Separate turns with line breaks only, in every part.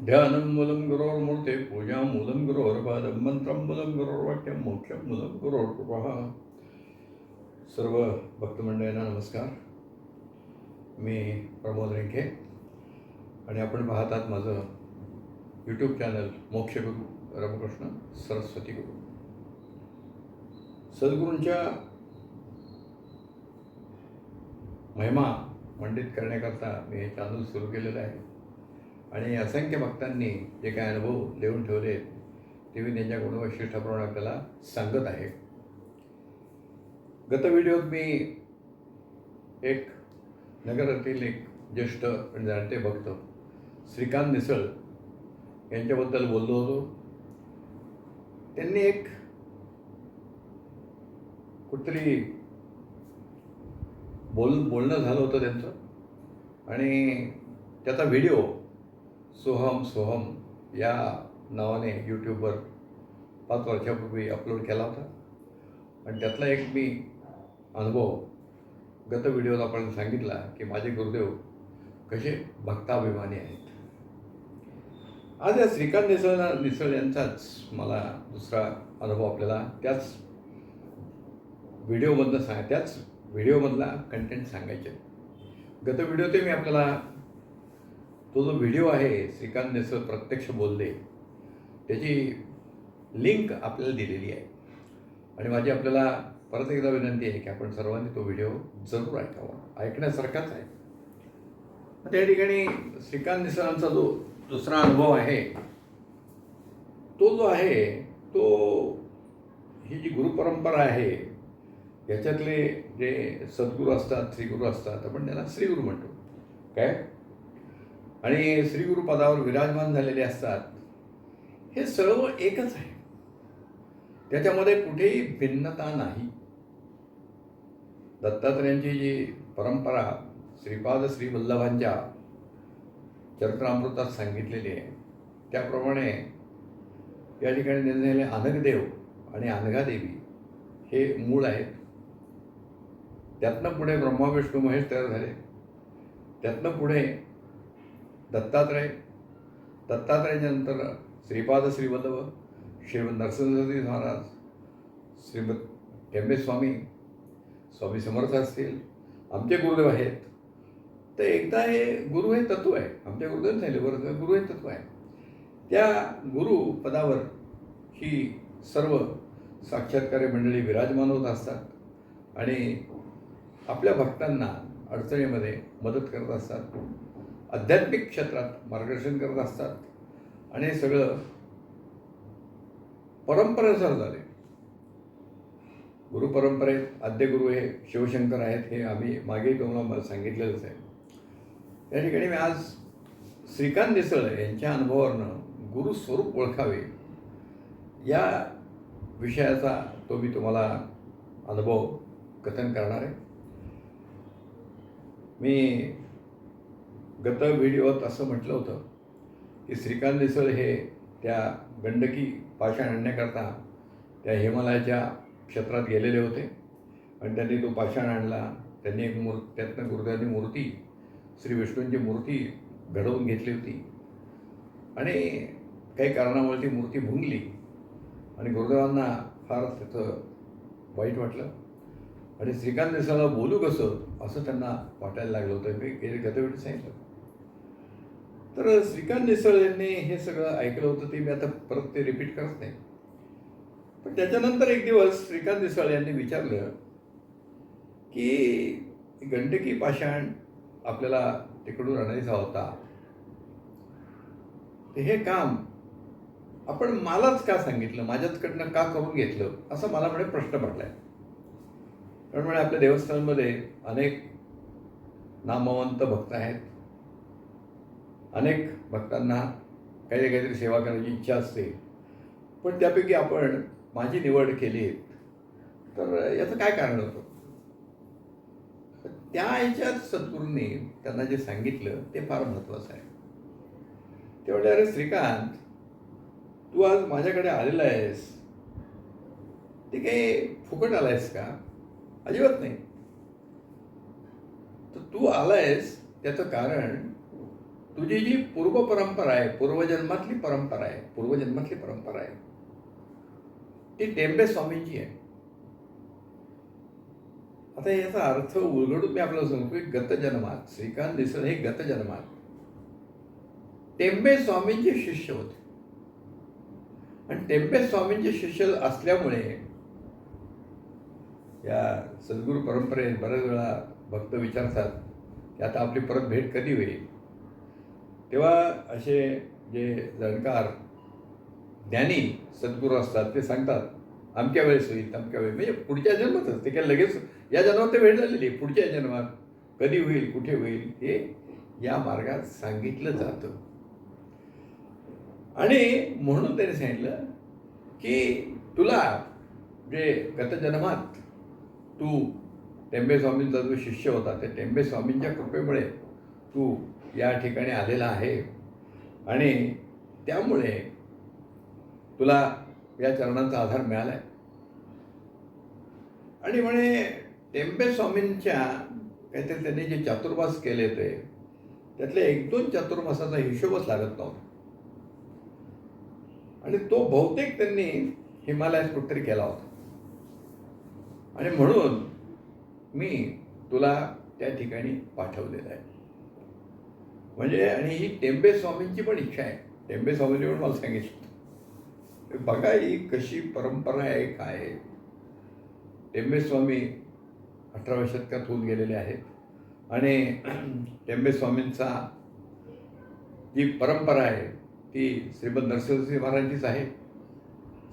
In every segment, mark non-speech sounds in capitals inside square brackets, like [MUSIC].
ध्यानं मूलं गुरोर्मूर्ते पूजा मूलं गुरोर्पादं मंत्रं मूलं गुरोर्वाक्यं मोक्षं मूलं गुरोर्कृपः सर्व भक्तमंडळींना नमस्कार मी प्रमोद रेंके आणि आपण पाहतात माझं यूट्यूब चॅनल मोक्षगुरू रामकृष्ण सरस्वती गुरु सद्गुरूंच्या महिमा मंडित करण्याकरता मी हे चॅनल सुरू केलेलं आहे आणि असंख्य भक्तांनी जे काय अनुभव लिहून ठेवले ते मी त्यांच्या गुणवैशिष्ट्याप्रमाणे आपल्याला सांगत आहे. गत व्हिडिओत मी एक नगरातील एक ज्येष्ठ आणि जाणते भक्त श्रीकांत निसळ यांच्याबद्दल बोललो होतो. त्यांनी एक कुठतरी बोल बोलणं झालं होतं त्यांचं आणि त्याचा व्हिडिओ सोहम सोहम या नावाने यूट्यूबवर पाच वर्षापूर्वी अपलोड केला होता. आणि त्यातला एक मी अनुभव गत व्हिडिओत आपण सांगितला की माझे गुरुदेव कसे भक्ताभिमानी आहेत. आज या श्रीकांत निसळ निसळ यांचाच मला दुसरा अनुभव आपल्याला त्याच व्हिडिओमधनं सांग त्याच व्हिडिओमधला कंटेंट सांगायचे गत व्हिडिओ ते मी आपल्याला तो जो व्हिडिओ आहे श्रीकांत नेसर प्रत्यक्ष बोलले त्याची लिंक आपल्याला दिलेली आहे. आणि माझी आपल्याला परत एकदा विनंती आहे की आपण सर्वांनी तो व्हिडिओ जरूर ऐकावा. ऐकण्यासारखाच आहे. त्या ठिकाणी श्रीकांत निसरांचा जो दुसरा अनुभव आहे तो जो आहे तो ही जी गुरुपरंपरा आहे याच्यातले जे सद्गुरू असतात श्रीगुरू असतात आपण त्याला श्रीगुरू म्हणतो. काय? आणि श्रीगुरु पदावर विराजमान झालेले असतात. हे सर्व एकच आहे. त्याच्यामध्ये कुठेही भिन्नता नाही. दत्तात्रयांची जी परंपरा श्रीपाद श्री वल्लभांच्या चरित्रामृतात सांगितलेली आहे त्याप्रमाणे या ठिकाणी निर्णयले अनगदेव आणि अनघादेवी हे मूळ आहेत. त्यातनं पुढे ब्रह्मा विष्णू महेश तयार झाले. त्यातनं पुढे दत्तात्रय. दत्तात्रयाच्या नंतर श्रीपाद श्रीवल्लभ श्रीमद नरसिंहजी महाराज श्रीमद टेंबे स्वामी स्वामी समर्थ असतील. आमचे गुरुदेव आहेत. तर एकदा हे गुरु हे तत्व आहे. आमच्या गुरुदेव झाले बरं गुरु हे तत्व आहे. त्या गुरु पदावर ही सर्व साक्षात्कारी मंडळी विराजमान होत असतात आणि आपल्या भक्तांना अडचणीमध्ये मदत करत असतात. आध्यात्मिक क्षेत्रात मार्गदर्शन करत असतात. आणि हे सगळं परंपरेनुसार झाले. गुरुपरंपरेत आद्य गुरु हे शिवशंकर आहेत हे आम्ही मागेही तुम्हाला सांगितलेलंच आहे. त्या ठिकाणी मी आज श्रीकांत देसळ यांच्या अनुभवावरनं गुरुस्वरूप ओळखावे या विषयाचा तो मी तुम्हाला अनुभव कथन करणार आहे. मी गत व्हिडिओत असं म्हटलं होतं की श्रीकांत देसळ हे त्या गंडकी पाषाण आणण्याकरता त्या हिमालयाच्या क्षेत्रात गेलेले होते. आणि त्यांनी तो पाषाण आणला. त्यांनी एक मूर् त्यातनं गुरुदेवांनी मूर्ती श्री विष्णूंची मूर्ती घडवून घेतली होती. आणि काही कारणामुळे ती मूर्ती भुंगली. आणि गुरुदेवांना फार त्याचं वाईट वाटलं. आणि श्रीकांत देसाला बोलू कसं? असं त्यांना वाटायला लागलं होतं. मी गेले गतवेळी सांगितलं. तर श्रीकांत निसळ यांनी हे सगळं ऐकलं होतं ते मी आता परत ते रिपीट करत नाही. पण त्याच्यानंतर एक दिवस श्रीकांत निसळ यांनी विचारलं की गंडकी पाषाण आपल्याला तिकडून आणायचा होता. ते हे काम आपण मलाच का सांगितलं? माझ्याचकडनं का करून घेतलं? असं मला म्हणे प्रश्न पडलाय. कारण म्हणे आपल्या देवस्थानमध्ये अनेक नामवंत भक्त आहेत. अनेक भक्तांना काही ना काहीतरी सेवा करण्याची इच्छा असते. पण त्यापैकी आपण माझी निवड केली. तर याचं काय कारण होतं? त्या ह्याच्यात सद्गुरूंनी त्यांना जे सांगितलं ते फार महत्त्वाचं आहे. तेवढे अरे श्रीकांत तू आज माझ्याकडे आलेला आहेस. ते काही फुकट आलायस का? अजिबात नाही. तर तू आलायस त्याचं कारण म्हणजे तुझी जी पूर्व परंपरा आहे पूर्वजन्मातली परंपरा आहे पूर्वजन्मातली परंपरा आहे. ती टेंबे स्वामींची आहे. आता याचा अर्थ उलगडून मी आपल्याला सांगतो की गतजन्मात श्रीकांत दिसण हे गतजन्मात. टेंबे स्वामींचे शिष्य होते. आणि टेंबे स्वामींचे शिष्य असल्यामुळे या सद्गुरू परंपरेत बऱ्याच वेळा भक्त विचारतात की आता आपली परत भेट कधी होईल? तेव्हा असे जे जाणकार ज्ञानी सद्गुरू असतात ते सांगतात अमक्या वेळेस होईल अमक्या वेळेस. म्हणजे पुढच्या जन्मातच ते काय लगेच या जन्मात ते वेळ झालेली आहे पुढच्या जन्मात कधी होईल कुठे होईल हे या मार्गात सांगितलं जातं. आणि म्हणून त्याने सांगितलं की तुला जे गतजन्मात तू टेंबे स्वामींचा जो शिष्य होता त्या टेंबे स्वामींच्या कृपेमुळे तू या ठिकाणी आलेला आहे. आणि त्यामुळे तुला या चरणांचा आधार मिळाला आहे आणि म्हणे टेंबे स्वामींच्या काहीतरी त्यांनी जे चातुर्मास केले होते त्यातले एक दोन चातुर्मासाचा हिशोबच लागत नव्हता. आणि तो बहुतेक त्यांनी हिमालयात कुठेतरी केला होता. आणि म्हणून मी तुला त्या ठिकाणी पाठवलेलं आहे. म्हणजे आणि ही टेंबे स्वामींची पण इच्छा आहे. टेंबे स्वामींनी पण मला सांगितलं. बघा ही कशी परंपरा आहे काय आहे. टेंबे स्वामी अठराव्या शतकात होऊन गेलेले आहेत. आणि [CLEARS THROAT] टेंबे स्वामींचा जी परंपरा आहे ती श्रीमद नरसिंहजी महाराजांचीच आहे.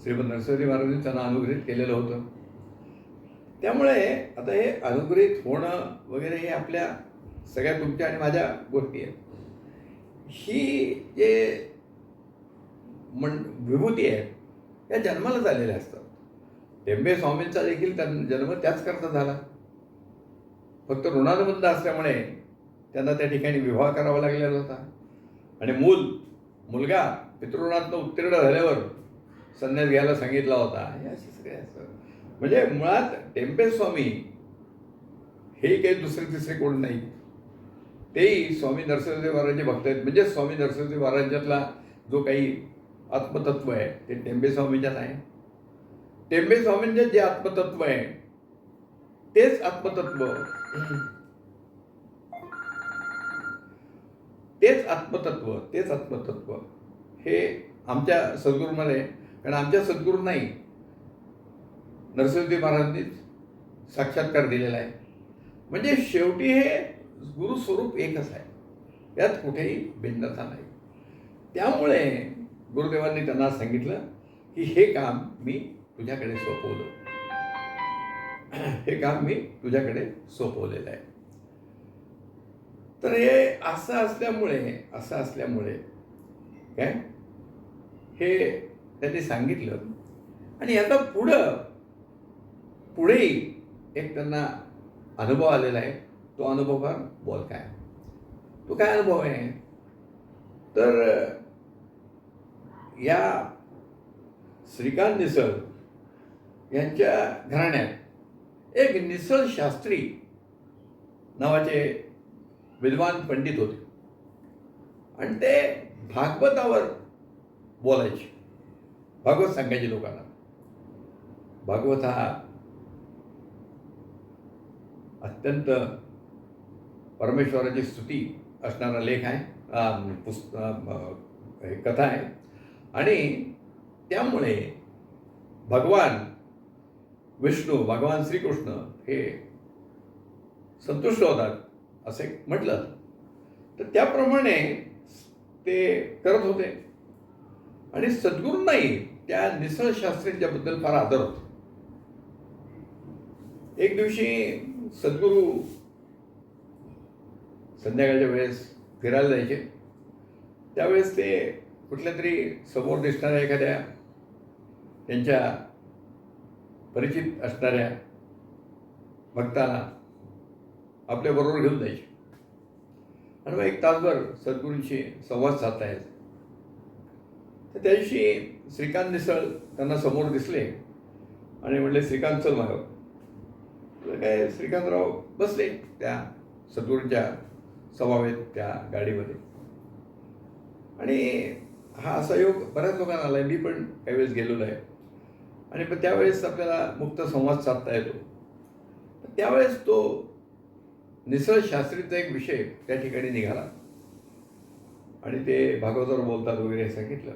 श्रीमद नरसिंहजी महाराजांनी त्यांना अनुग्रहित केलेलं होतं. त्यामुळे आता हे अनुग्रहित होणं वगैरे हे आपल्या सगळ्या तुमच्या आणि माझ्या गोष्टी आहेत. ही जे म्हण विभूती आहे या जन्माला झालेल्या असतात. टेंबे स्वामींचा देखील त्यां जन्म त्याच करता झाला. फक्त ऋणानुबंध असल्यामुळे त्यांना त्या ठिकाणी विवाह करावा लागलेला होता. आणि मूल मुलगा पितृणातनं उत्तीर्ण झाल्यावर संन्यास घ्यायला सांगितला होता. हे असे सगळे असं. म्हणजे मुळात टेंबे स्वामी हे काही दुसरे तिसरे कोण नाही तेही स्वामी नरसिंहदेव महाराजांचे भक्त आहेत. म्हणजे स्वामी नरसिंहदेव महाराजांच्यातला जो काही आत्मतत्व आहे ते टेंबे स्वामींच्यात आहे. टेंबे स्वामींचे जे आत्मतत्व आहे तेच आत्मतत्व. तेच आत्मतत्व तेच आत्मतत्व. हे आमच्या सद्गुरूमध्ये कारण आमच्या सद्गुरू नाही नरसिंहदेव महाराजांनीच साक्षात्कार दिलेला आहे. म्हणजे शेवटी हे गुरुस्वरूप एकच आहे. यात कुठेही भिन्नता नाही. त्यामुळे गुरुदेवांनी त्यांना सांगितलं की हे काम मी तुझ्याकडे सोपवलं. हे काम मी तुझ्याकडे सोपवलेलं आहे. तर हे असं असल्यामुळे असं असल्यामुळे काय हे त्यांनी सांगितलं. आणि आता पुढं पुढेही एक त्यांना अनुभव आलेला आहे. तो अनुभव फार बोल काय तो काय अनुभव आहे? तर या श्रीकांत निसळ यांच्या घराण्यात एक निसळ शास्त्री नावाचे विद्वान पंडित होते. आणि ते भागवतावर बोलायचे. भागवत सांगायचे लोकांना. भागवत हा अत्यंत परमेश्वराची स्तुती असणारा लेख आहे पुस्त हे कथा आहे. आणि त्यामुळे भगवान विष्णू भगवान श्रीकृष्ण हे संतुष्ट होतात असे म्हटलं. तर त्याप्रमाणे ते करत होते. आणि सद्गुरूंनाही त्या निसळ शास्त्रींच्याबद्दल फार आदर होतो. एक दिवशी सद्गुरू संध्याकाळच्या वेळेस फिरायला जायचे. त्यावेळेस ते कुठल्या तरी समोर दिसणाऱ्या एखाद्या त्यांच्या परिचित असणाऱ्या भक्ताला आपल्याबरोबर घेऊन जायचे. आणि मग एक तासभर सद्गुरूंशी संवाद साधता येत तर त्या दिवशी श्रीकांत निसळ त्यांना समोर दिसले आणि म्हणले श्रीकांत चल मागव काय श्रीकांतराव बसले त्या सद्गुरूंच्या समावेश त्या गाडीमध्ये. आणि हा असा योग बऱ्याच लोकांना आला आहे मी पण काही वेळेस गेलेलो आहे. आणि पण त्यावेळेस आपल्याला मुक्त संवाद साधता येतो. त्यावेळेस तो निसर्गशास्त्रीचा एक विषय त्या ठिकाणी निघाला. आणि ते भागवतावर बोलतात वगैरे हे सांगितलं.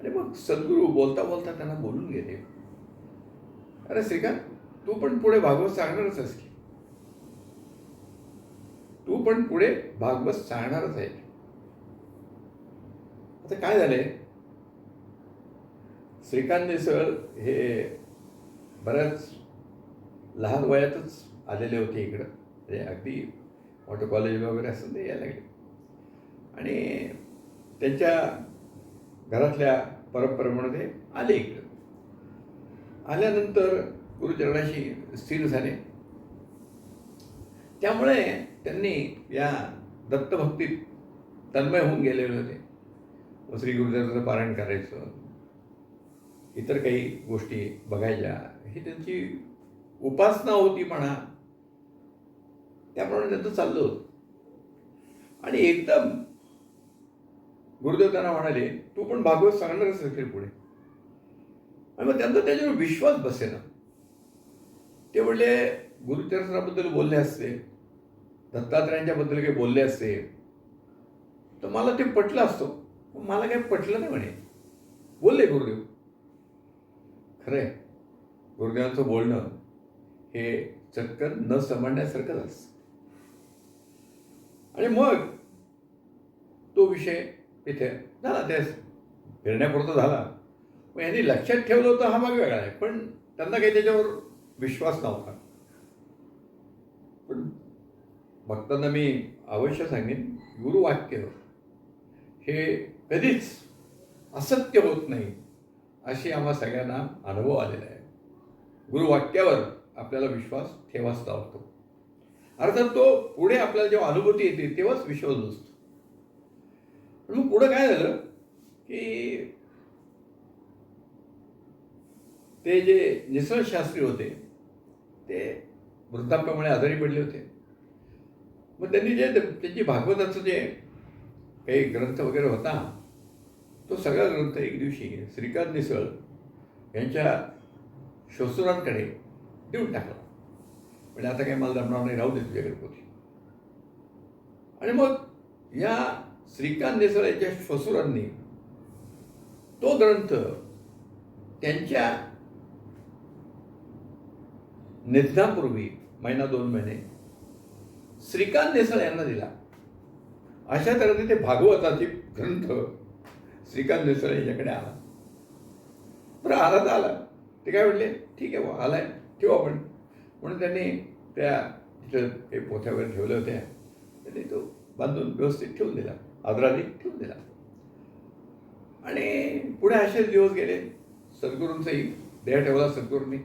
आणि मग सद्गुरू बोलता बोलता त्यांना बोलून गेले. अरे श्रीकांत तू पण पुढे भागवत सांगणारच आहेस की? तू पण पुढे भागवत सांगणारच आहे. आता काय झालंय? श्रीकांत निसळ हे बऱ्याच लहान वयातच आलेले होते इकडं. म्हणजे अगदी मोठं कॉलेज वगैरे असं ते यायला लागले. आणि त्यांच्या घरातल्या परंपरेमुळे ते आले इकडं. आल्यानंतर गुरुचरणाशी स्थिर झाले. त्यामुळे त्यांनी या दत्तभक्तीत तन्मय होऊन गेलेले होते. श्री गुरुदेवाचं पारायण करायचं इतर काही गोष्टी बघायच्या ही त्यांची उपासना होती म्हणा. त्याप्रमाणे त्यांचं चाललं होतं. आणि एकदम गुरुदेव त्यांना म्हणाले तू पण भागवत सांगणारच असेल पुढे. आणि मग त्यांचा त्याच्यावर विश्वास बसेना. ते म्हणले गुरुचरणाबद्दल बोलले असते. दत्तात्रयांच्याबद्दल काही बोलले असते तर मला ते पटलं असतो. पण मला काही पटलं नाही म्हणे. बोलले गुरुदेव. खरं आहे. गुरुदेवांचं बोलणं हे चक्कर न समजण्यासारखंच असतं. आणि मग तो विषय तिथे झाला. ते फिरण्यापुरता झाला. मग यांनी लक्षात ठेवलं होतं हा भाग वेगळा आहे. पण त्यांना काही त्याच्यावर विश्वास नव्हता पण भक्तांना मी अवश्य सांगेन गुरुवाक्य हे कधीच असत्य होत नाही अशी आम्हा सगळ्यांना अनुभव आलेला आहे. गुरुवाक्यावर आपल्याला विश्वास ठेवाच लावतो अर्थात तो पुढे आपल्याला जेव्हा अनुभूती येते तेव्हाच विश्वास बसतो. पण मग पुढं काय झालं की ते जे निसर्गशास्त्री होते ते वृद्धाप्यामुळे आजारी पडले होते. मग त्यांनी जे त्यांची भागवताचं जे काही ग्रंथ वगैरे होता तो सगळा ग्रंथ एक दिवशी श्रीकांत निसळ यांच्या श्वसुरांकडे देऊन टाकला. म्हणजे आता काही मला जमणार नाही राहू दे तुझ्या पोथी आणि मग या श्रीकांत निसळ यांच्या श्वसुरांनी तो ग्रंथ त्यांच्या निधनापूर्वी महिना दोन महिने श्रीकांत नेसळ यांना दिला. अशा तऱ्हेने ते भागवताचे ग्रंथ श्रीकांत नेसळ यांच्याकडे आला. बरं आला तर आला. ते काय म्हटले ठीक आहे बुवा आलाय. ठेवू आपण. म्हणून त्यांनी त्या तिथं ते पोथ्यावर ठेवल्या होत्या. त्यांनी तो बांधून व्यवस्थित ठेवून दिला. आदराने ठेवून दिला. आणि पुढे असेच दिवस गेले. सद्गुरूंचाही देह ठेवला सद्गुरूंनी.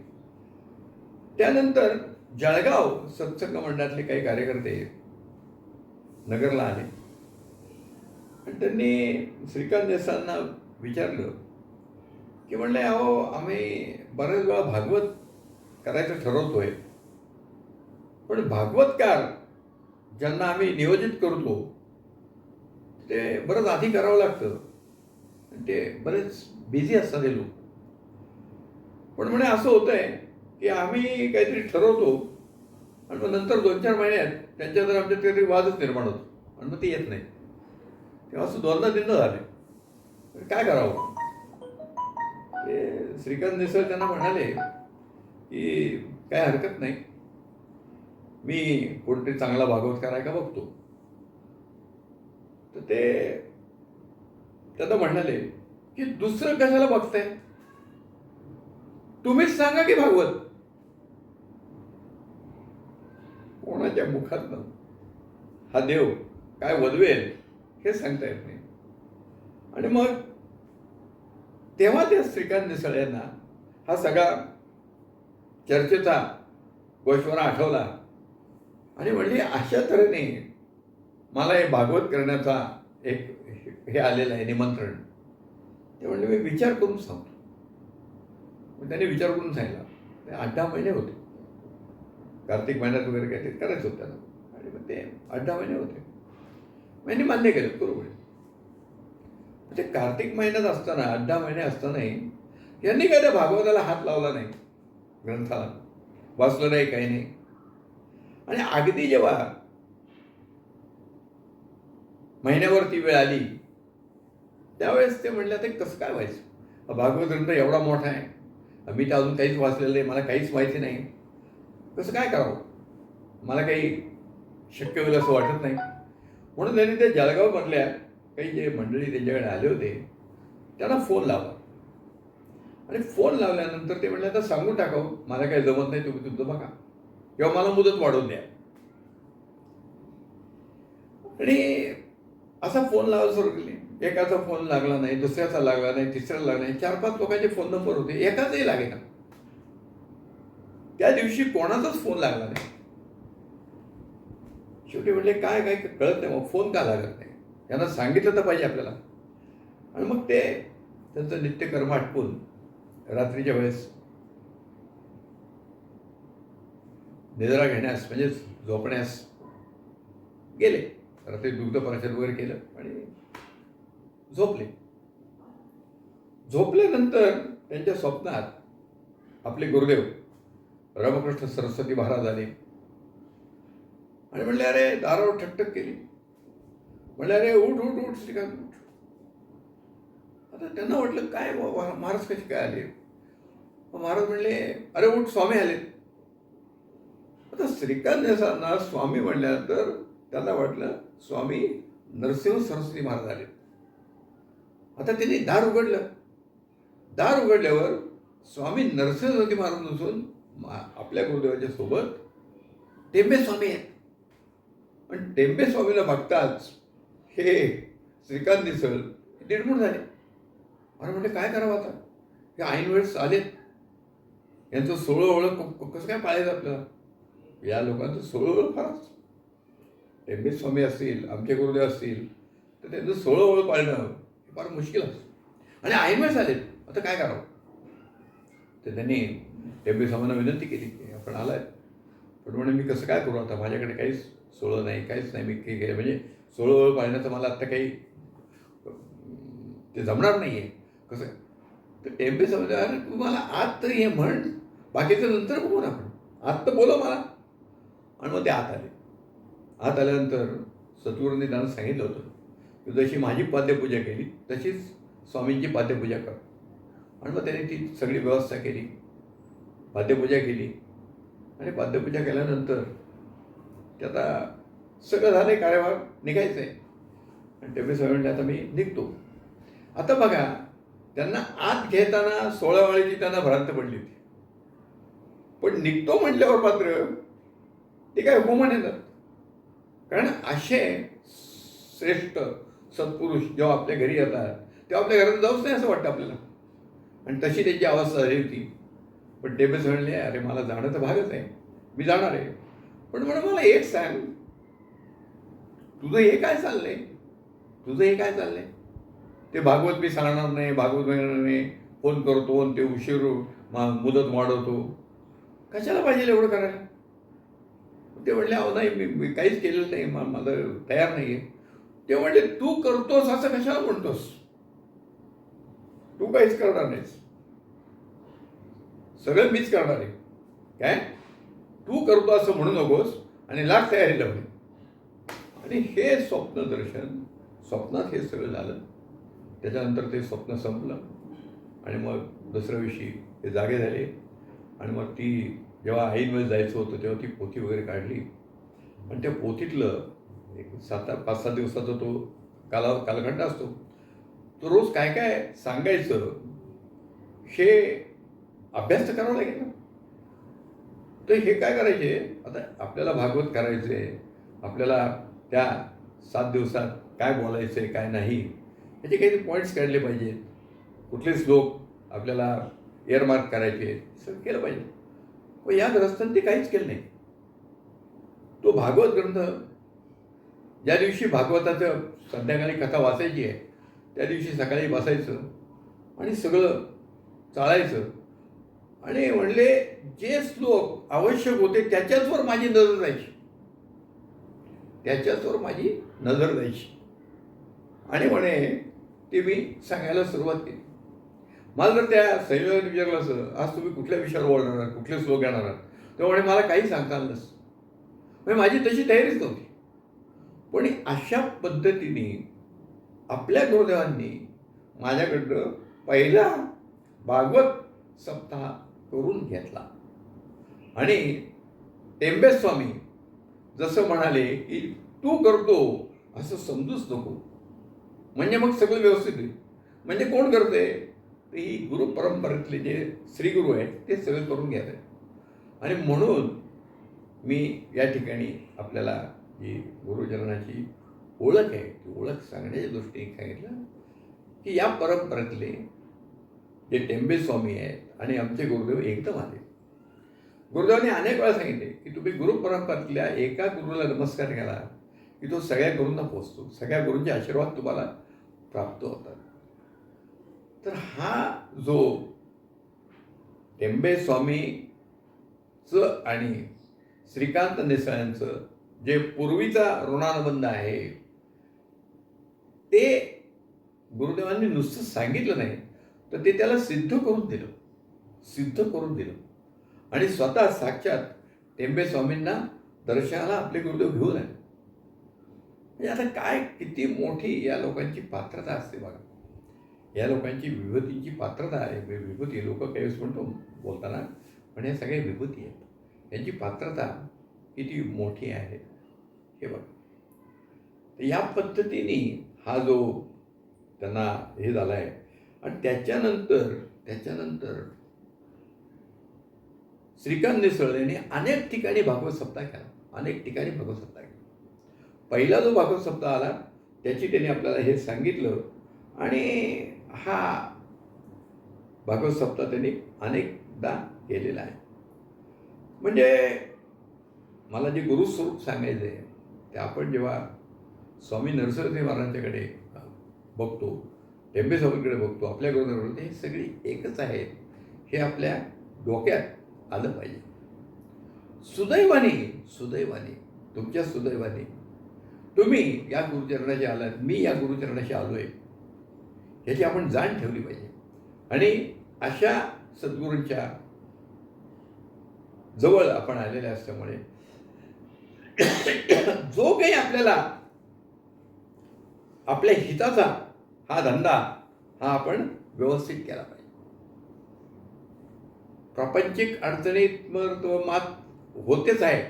त्यानंतर जळगाव सत्संग मंडळातले काही कार्यकर्ते नगरला आले. आणि त्यांनी श्रीकांत देसांना विचारलं की म्हणले अहो आम्ही बऱ्याच वेळा भागवत करायचं ठरवतोय. पण भागवतकार ज्यांना आम्ही नियोजित करतो ते बरंच आधी करावं लागतं. ते बरेच बिझी असतात हे लोक. पण म्हणे असं होतं आहे की आम्ही काहीतरी ठरवतो आणि मग नंतर दोन चार महिन्यात त्यांच्या जर आमच्यात काहीतरी वादच निर्माण होतो. आणि मग ते येत नाही. तेव्हा असं दोनदा तीनदा झाले. काय करावं? ते श्रीकांत निसर त्यांना म्हणाले की काय हरकत नाही. मी कोणतरी चांगला भागवतकार आहे का बघतो. तर ते त्यांना म्हणाले की दुसरं कशाला बघताय? तुम्हीच सांगा की भागवत. कोणाच्या मुखातनं? हा देव काय वदवेल हे सांगता येत नाही. आणि मग तेव्हा त्या श्रीकांत सगळ्यांना हा सगळा चर्चेचा गोष्वरा आठवला. आणि म्हणजे अशा तऱ्हेने मला हे भागवत करण्याचा एक हे आलेलं आहे निमंत्रण. ते म्हणले मी विचार करून सांगतो. त्यांनी विचार करून सांगितला. ते आठ दहा महिने होते. कार्तिक महिन्यात वगैरे काहीतरी ते करायचं होतं त्यांना. आणि मग ते आठ दहा महिने होते. महिने मान्य केलं बरोबर ते कार्तिक महिन्यात असताना आठ दहा महिने असतानाही यांनी काय त्या भागवताला हात लावला नाही ग्रंथाला. वाचलं नाही काही नाही. आणि अगदी जेव्हा महिन्यावर ती वेळ आली त्यावेळेस ते म्हटलं ते कसं काय व्हायचं? भागवत ग्रंथ एवढा मोठा आहे. मी तर अजून काहीच वाचलेलं आहे मला काहीच माहिती नाही. कसं काय करावं? मला काही शक्य होईल असं वाटत नाही. म्हणून त्यांनी त्या जळगावमधल्या काही जे मंडळी त्यांच्याकडे आले होते त्यांना फोन लावला. आणि फोन लावल्यानंतर ते म्हणले आता सांगून टाकावं. मला काही जमत नाही तुम्ही तुमचं बघा. किंवा मला मुदत वाढवून द्या. आणि असा फोन लावायला सुरू केली. एकाचा फोन लागला नाही दुसऱ्याचा लागला नाही तिसऱ्याला लागला नाही. चार पाच लोकांचे फोन नंबर होते. एकाचही लागेना. त्या दिवशी कोणाचाच फोन लागला नाही. शेवटी म्हटले काय काय कळत नाही मग फोन का लागत नाही? त्यांना सांगितलं तर पाहिजे आपल्याला. आणि मग ते त्यांचं नित्यकर्म आटपून रात्रीच्या वेळेस निद्रा घेण्यास म्हणजे झोपण्यास गेले. रात्री दुग्ध परिषद वगैरे केलं आणि झोपले. झोपल्यानंतर त्यांच्या स्वप्नात आपले गुरुदेव रामकृष्ण सरस्वती महाराज आले. आणि म्हणले अरे दारावर ठकठक केली. म्हणले अरे उठ उठ उठ श्रीकांत उठ. आता त्यांना वाटलं काय बुवा, महाराज कसे काय आले? महाराज म्हणले अरे उठ स्वामी आले. आता श्रीकांत देसांना स्वामी म्हणल्यानंतर त्याला वाटलं स्वामी नरसिंह सरस्वती महाराज आले. आता त्यांनी दार उघडलं. दार उघडल्यावर स्वामी नरसिंह सरस्वती महाराज नसून आपल्या गुरुदेवाच्या सोबत टेंबे स्वामी आहेत. पण टेंबे स्वामीला बघताच हे श्रीकांत दिसल निर्मूळ झाले. अरे म्हटलं काय करावं आता? हे ऐन वेळेस आलेत. यांचं सोळं ओळख कसं काय पाळायचं आपल्याला या लोकांचं सोळं ओळख फारच. टेंबे स्वामी असतील आमचे गुरुदेव असतील तर त्यांचं सोळं ओळख पाळणं हे फार मुश्किल असतं. आणि ऐन वेळेस आलेत. आता काय करावं? तर त्यांनी टेंबे साहेबांना विनंती केली की आपण आलाय. पण म्हणे मी कसं काय करू आता? माझ्याकडे काहीच सोळं नाही काहीच नाही. मी काही म्हणजे सोळं ओळख पाळण्याचं मला आत्ता काही ते जमणार नाही आहे कसं? तर टेम्पे साहेब अरे तू मला आत तर हे म्हण. बाकीचं नंतर बघू ना आपण. आत तर बोला मला. आणि मग ते आत आले. आत आल्यानंतर सद्गुरूंनी त्यांना सांगितलं होतं की जशी माझी पाद्यपूजा केली तशीच स्वामींची पाद्यपूजा कर. आणि मग त्याने ती सगळी व्यवस्था केली. पाद्यपूजा केली. आणि पाद्यपूजा केल्यानंतर ते आता सगळं झालं आहे कार्यभाग निघायचं आहे आणि टेम्पे स्वामी आता मी निघतो. आता बघा त्यांना आत घेताना सोळा वेळेची त्यांना भ्रांत पडली होती. पण निघतो म्हटल्यावर मात्र ते काय हो येतात कारण असे श्रेष्ठ सत्पुरुष जेव्हा आपल्या घरी येतात तेव्हा आपल्या घरात जाऊच नाही असं वाटतं आपल्याला. आणि तशी त्यांची अवस्था झाली होती. पण टेबल्स म्हणले अरे मला जाणं तर भागच आहे मी जाणार आहे. पण म्हणून मला एक सांग. तुझं हे काय चाललंय? तुझं हे काय चाललंय? ते भागवत मी सांगणार नाही भागवत नाही. फोन करतो आणि ते उशीर मा- मुदत वाढवतो. कशाला पाहिजे एवढं करायला? ते म्हणले अहो नाही मी मी काहीच केलेलं नाही माझं तयार नाही आहे ते म्हणले तू करतोस असं कशाला म्हणतोस? तू काहीच करणार नाहीस. सगळं मीच करणार आहे. काय? तू करतो असं म्हणू नकोस आणि लाख तयारी लावली आणि हे स्वप्न दर्शन स्वप्नात हे सगळं झालं. त्याच्यानंतर ते स्वप्न संपलं. आणि मग दुसऱ्या दिवशी ते जागे झाले. आणि मग ती जेव्हा आईमध्ये वेळेस जायचं होतं तेव्हा ती पोथी वगैरे काढली. आणि त्या पोथीतलं एक सात आठ पाच सात दिवसाचा तो काला कालखंड असतो. तो रोज काय काय सांगायचं हे अभ्यास तर करावा लागेल ना. तर हे काय करायचे? आता आपल्याला भागवत करायचे. आपल्याला त्या सात दिवसात काय बोलायचं आहे काय नाही याचे काही पॉईंट्स काढले पाहिजेत. कुठले श्लोक आपल्याला एअरमार्क करायचे सगळं केलं पाहिजे. पण या ग्रस्तांनी ते काहीच केलं नाही. तो भागवत ग्रंथ ज्या दिवशी भागवताचं संध्याकाळी कथा वाचायची आहे त्या दिवशी सकाळी बसायचं आणि सगळं चाळायचं आणि म्हणले जे श्लोक आवश्यक होते त्याच्याचवर माझी नजर जायची त्याच्याचवर माझी नजर जायची आणि म्हणे ते मी सांगायला सुरुवात केली. मला जर त्या संयोजन विचारलं असं आज तुम्ही कुठल्या विषयावर बोलणार आहात? कुठले श्लोक घेणार आहात? तेव्हा म्हणे मला काही सांगता आलं नसतं. म्हणजे माझी तशी तयारीच नव्हती. पण अशा पद्धतीने आपल्या गुरुदेवांनी माझ्याकडनं पहिला भागवत सप्ताह करून घेतला. आणि टेंबेस्वामी जसं म्हणाले की तू करतो असं समजूच नको. म्हणजे मग सगळं व्यवस्थित होईल. म्हणजे कोण करते ही गुरु परंपरेतले जे श्रीगुरू आहेत ते सगळं करून घ्यायला आणि म्हणून मी या ठिकाणी आपल्याला जी गुरुचरणाची ओळख आहे ती ओळख सांगण्याच्या दृष्टीने सांगितलं की या परंपरेतले जे टेंबेस्वामी आहेत आणि आमचे गुरुदेव एकदम आले गुरुदेवांनी अनेक वेळा सांगितले की तुम्ही गुरु परंपरातल्या एका गुरुला नमस्कार केला की तो सगळ्या गुरूंना पोचतो सगळ्या गुरूंचे आशीर्वाद तुम्हाला प्राप्त होतात. तर हा जो टेंबे स्वामीचं आणि श्रीकांत नेसळ्यांचं जे पूर्वीचा ऋणानुबंध आहे ते गुरुदेवांनी नुसतं सांगितलं नाही तर ते त्याला सिद्ध करून दिलं. सिद्ध करून दिलं. आणि स्वतः साक्षात टेंबे स्वामींना दर्शनाला आपले गुरुदेव घेऊन आले. म्हणजे आता काय किती मोठी या लोकांची पात्रता असते बघा. या लोकांची विभूतीची पात्रता आहे. विभूती लोक काही वेळेस म्हणतो बोलताना पण हे सगळे विभूती आहेत. यांची पात्रता किती मोठी आहे. हे बघा. या पद्धतीने हा जो त्यांना हे झाला आहे आणि त्याच्यानंतर त्याच्यानंतर श्रीकांत निसळने यांनी अनेक ठिकाणी भागवत सप्ताह केला. अनेक ठिकाणी भागवत सप्ताह केला. पहिला जो भागवत सप्ताह आला त्याची त्यांनी आपल्याला हे सांगितलं आणि हा भागवत सप्ताह त्यांनी अनेकदा केलेला आहे. म्हणजे मला जे गुरुस्वरूप सांगायचं आहे ते आपण जेव्हा स्वामी नरसरदेव महाराजांच्याकडे बघतो टेंबे स्वामींकडे बघतो आपल्या गुरुदेव हे सगळी एकच आहे हे आपल्या डोक्यात आलं पाहिजे सुदैवाने सुदैवाने. तुमच्या सुदैवाने. तुम्ही या गुरुचरणाशी आलात मी या गुरुचरणाशी आलोय. ह्याची आपण जाण ठेवली पाहिजे. आणि अशा सद्गुरूंच्या जवळ आपण आलेले असल्यामुळे जो काही आपल्याला आपल्या हिताचा हा धंदा हा आपण व्यवस्थित केला पाहिजे. प्रापंचिक अडचणीत मग तो मात होतेच आहे.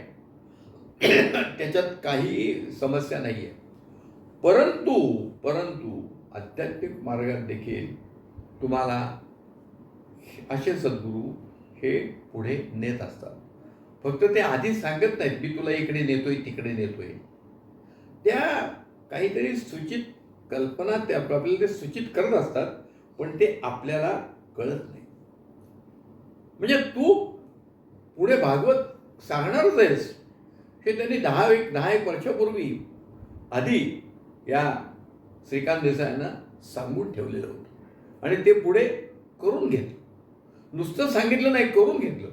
त्याच्यात काही समस्या नाही आहे परंतु परंतु आध्यात्मिक मार्गात देखील तुम्हाला असे सद्गुरू हे पुढे नेत असतात. फक्त ते आधीच सांगत नाहीत मी तुला इकडे नेतोय तिकडे नेतोय. त्या काहीतरी सूचित कल्पना ते आपल्याला ते सूचित करत असतात पण ते आपल्याला कळत नाही. म्हणजे तू पुढे भागवत सांगणारच आहेस. हे त्यांनी दहा एक दहा एक वर्षापूर्वी आधी या श्रीकांत देसायांना सांगून ठेवलेलं होतं. आणि ते पुढे करून घेतलं. नुसतं सांगितलं नाही करून घेतलं.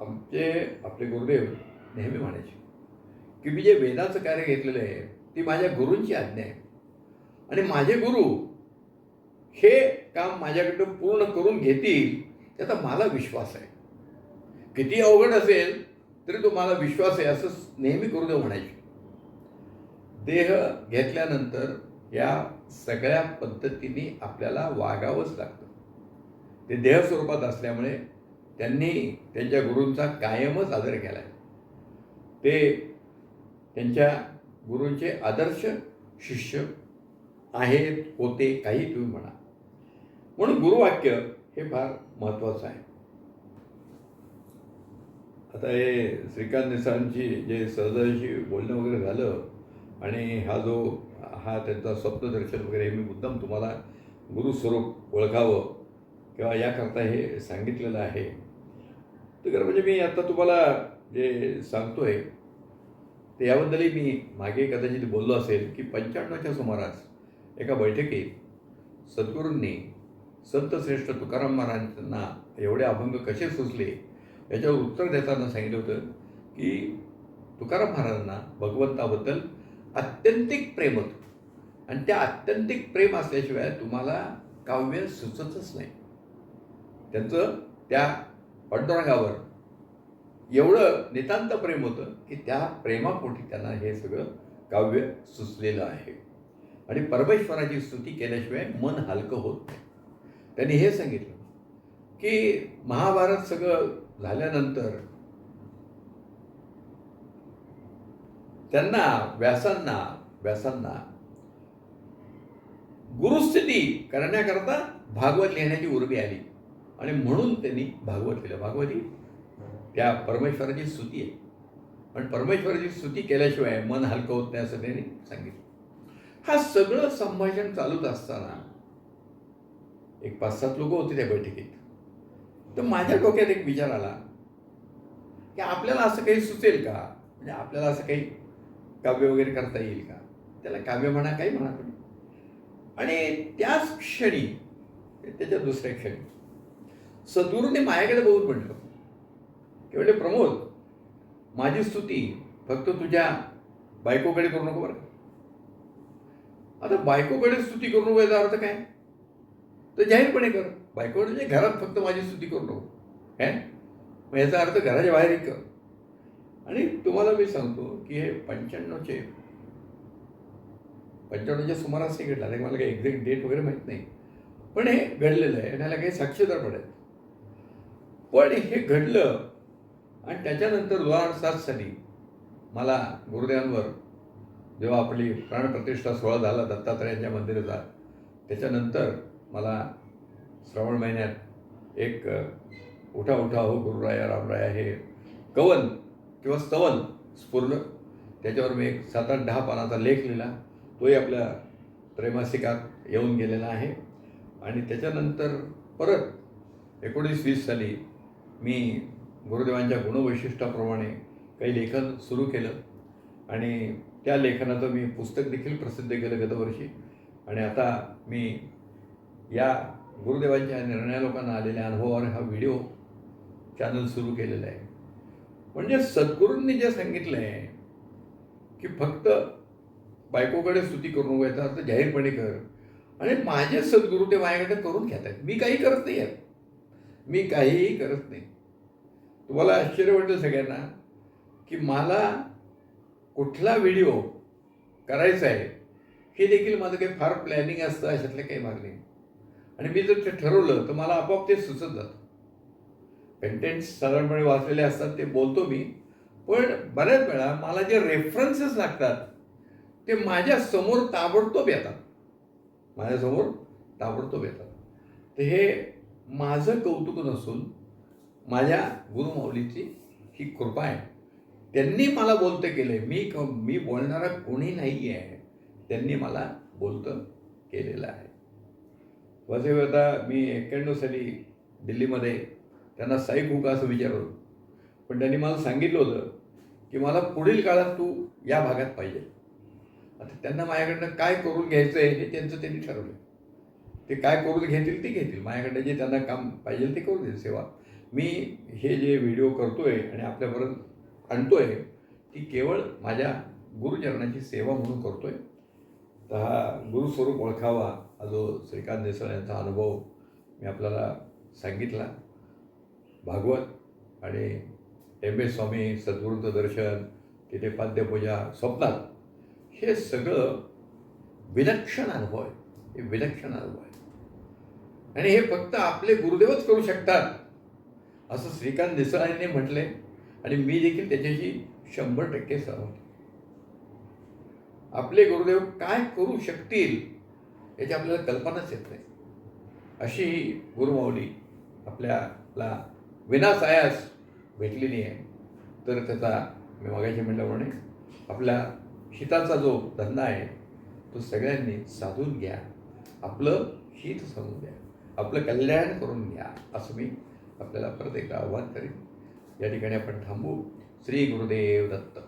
आमचे आपले गुरुदेव नेहमी म्हणायचे की मी जे वेदाचं कार्य घेतलेलं आहे ती माझ्या गुरूंची आज्ञा आहे. आणि माझे गुरु हे काम माझ्याकडून पूर्ण करून घेतील त्याचा मला विश्वास आहे. किती अवघड असेल तरी तो मला विश्वास आहे असं नेहमी गुरुदेव म्हणायचे. देह घेतल्यानंतर या सगळ्या पद्धतीने आपल्याला वागावंच लागतं. ते देह स्वरूपात असल्यामुळे त्यांनी त्यांच्या गुरूंचा कायमच आदर केला आहे ते त्यांच्या गुरूंचे आदर्श शिष्य आहेत होते काही तुम्ही म्हणा. म्हणून गुरुवाक्य हे फार महत्त्वाचं आहे. आता हे श्रीकांत निसांची जे सहजाशी बोलणं वगैरे झालं आणि हा जो हा त्यांचा स्वप्नदर्शन वगैरे हे मी मुद्दाम तुम्हाला गुरुस्वरूप ओळखावं किंवा याकरता हे सांगितलेलं आहे. तर म्हणजे मी आता तुम्हाला जे सांगतो आहे ते याबद्दलही मी मागे कदाचित बोललो असेल की पंच्याण्णवच्या सुमारास एका बैठकीत सद्गुरूंनी संत श्रेष्ठ तुकाराम महाराजांना एवढे अभंग कसे सुचले? याच्यावर उत्तर देताना सांगितलं होतं की तुकाराम महाराजांना भगवंताबद्दल अत्यंतिक प्रेम होतं. आणि त्या आत्यंतिक प्रेम असल्याशिवाय तुम्हाला काव्य सुचतच नाही. त्यांचं त्या पांडुरंगावर एवढं नितांत प्रेम होतं की त्या प्रेमापोटी त्यांना हे सगळं काव्य सुचलेलं आहे. आणि परमेश्वराची स्तुती केल्याशिवाय मन हलकं होत नाही. त्यांनी हे सांगितलं की महाभारत सगळं झाल्यानंतर त्यांना व्यासांना व्यासांना गुरुस्थिती करण्याकरता भागवत लिहिण्याची उर्मी आली. आणि म्हणून त्यांनी भागवत लिहिलं. भागवती त्या परमेश्वराची स्तुती आहे. पण परमेश्वराची स्तुती केल्याशिवाय मन हलकं होत नाही असं त्यांनी सांगितलं. हा सगळं संभाषण चालूच असताना एक पाच सात लोक होते त्या बैठकीत. तर माझ्या डोक्यात एक विचार आला की आपल्याला असं काही सुचेल का? म्हणजे आपल्याला असं काही काव्य वगैरे करता येईल का? त्याला काव्य म्हणा काही म्हणा तुम्ही. आणि त्याच क्षणी त्याच्या दुसऱ्या क्षणी सद्गुरूने माझ्याकडे बघून म्हटलं की म्हणजे प्रमोद माझी स्तुती फक्त तुझ्या बायकोकडे करू नको बरं आता बायकोकडे स्तुती करू नको याचा अर्थ काय? तर जाहीरपणे कर. बायको म्हणजे घरात फक्त माझी स्तुती करू नको काय मग याचा अर्थ घराच्या बाहेरही कर. आणि तुम्हाला मी सांगतो की हे पंच्याण्णवचे पंच्याण्णवच्या सुमारास हे घडलं. मला काही एक्झॅक्ट डेट वगैरे माहीत नाही. पण हे घडलेलं आहे आणि ह्याला काही साक्षीदार पडत आहेत. पण हे घडलं आणि त्याच्यानंतर दोन हजार सात साली मला गुरुदेवांवर जेव्हा आपली प्राणप्रतिष्ठा सोहळा झाला दत्तात्रयांच्या मंदिराचा त्याच्यानंतर मला श्रावण महिन्यात एक उठा उठा हो गुरुराया रामराया हे कवन किंवा स्तवन स्फुरलं त्याच्यावर मी एक सात आठ दहा पानाचा लेख लिहिला. तोही आपल्या त्रैमासिकात येऊन गेलेला आहे. आणि त्याच्यानंतर परत एकोणीस वीस साली मी गुरुदेवांच्या गुणवैशिष्ट्याप्रमाणे काही लेखन सुरू केलं. आणि त्या लेखनाचं मी पुस्तक देखील प्रसिद्ध केलं गतवर्षी. आणि आता मी या गुरुदेवांच्या निर्णया लोकांना आलेल्या अनुभवावर हा व्हिडिओ चॅनल सुरू केलेला आहे. म्हणजे सद्गुरूंनी जे सांगितलं आहे की फक्त बायकोकडे स्तुती करू नको याचा अर्थ जाहीरपणे कर. आणि माझे सद्गुरू ते माझ्याकडे करून घेत आहेत. मी काही करत नाही आहेत मी काहीही करत नाही. तुम्हाला आश्चर्य वाटतं सगळ्यांना की मला कुठला व्हिडिओ करायचा आहे हे देखील माझं काही फार प्लॅनिंग असतं अशातलं काही मागणी नाही आणि मी जर ते ठरवलं तर मला आपोआप ते सुचत जातं. कंटेंट्स साधारणपणे वाचलेले असतात ते बोलतो मी. पण बऱ्याच वेळा मला जे रेफरन्सेस लागतात ते माझ्यासमोर ताबडतोब येतात. माझ्यासमोर ताबडतोब येतात. तर हे माझं कौतुक नसून माझ्या गुरुमाऊलीची ही कृपा आहे. त्यांनी मला बोलतं केलं. आहे मी क मी बोलणारा कोणी नाही आहे त्यांनी मला बोलतं केलेलं आहे. वसे आता मी एक्क्याण्णव साली दिल्लीमध्ये त्यांना साई खूक असं विचारलं पण त्यांनी मला सांगितलं होतं की मला पुढील काळात तू या भागात पाहिजे. आता त्यांना माझ्याकडनं काय करून घ्यायचं आहे हे त्यांचं त्यांनी ठरवलं ते काय करून घेतील ते घेतील. माझ्याकडनं जे त्यांना काम पाहिजे ते करून देईल सेवा. मी हे जे व्हिडिओ करतो आहे आणि आपल्यापर्यंत आणतो आहे ती केवळ माझ्या गुरुचरणाची सेवा म्हणून करतो आहे तर हा गुरुस्वरूप ओळखावा. हा जो श्रीकांत देसाळ यांचा अनुभव मी आपल्याला सांगितला. भागवत आणि एम एस स्वामी सद्गुरूंचं दर्शन तिथे पाद्यपूजा स्वप्नात हे सगळं विलक्षण अनुभव आहे. हे विलक्षण अनुभव आहे. आणि हे फक्त आपले गुरुदेवच करू शकतात. असं श्रीकांत देसाळांनी म्हटले आणि मी देखील त्याच्याशी शंभर टक्के सहमत आपले गुरुदेव काय करू शकतील याची आपल्याला कल्पनाच येत नाही. अशी ही गुरुमाऊली आपल्याला विनासायास भेटलेली आहे. तर त्याचा मी मागायचे म्हटल्याप्रमाणे आपल्या हिताचा जो धंदा आहे तो सगळ्यांनी साधून घ्या. आपलं हित साधून घ्या. आपलं कल्याण करून घ्या असं मी आपल्याला परत एकदा आव्हान करेन. या ठिकाणी आपण थांबू. श्री गुरुदेव दत्त.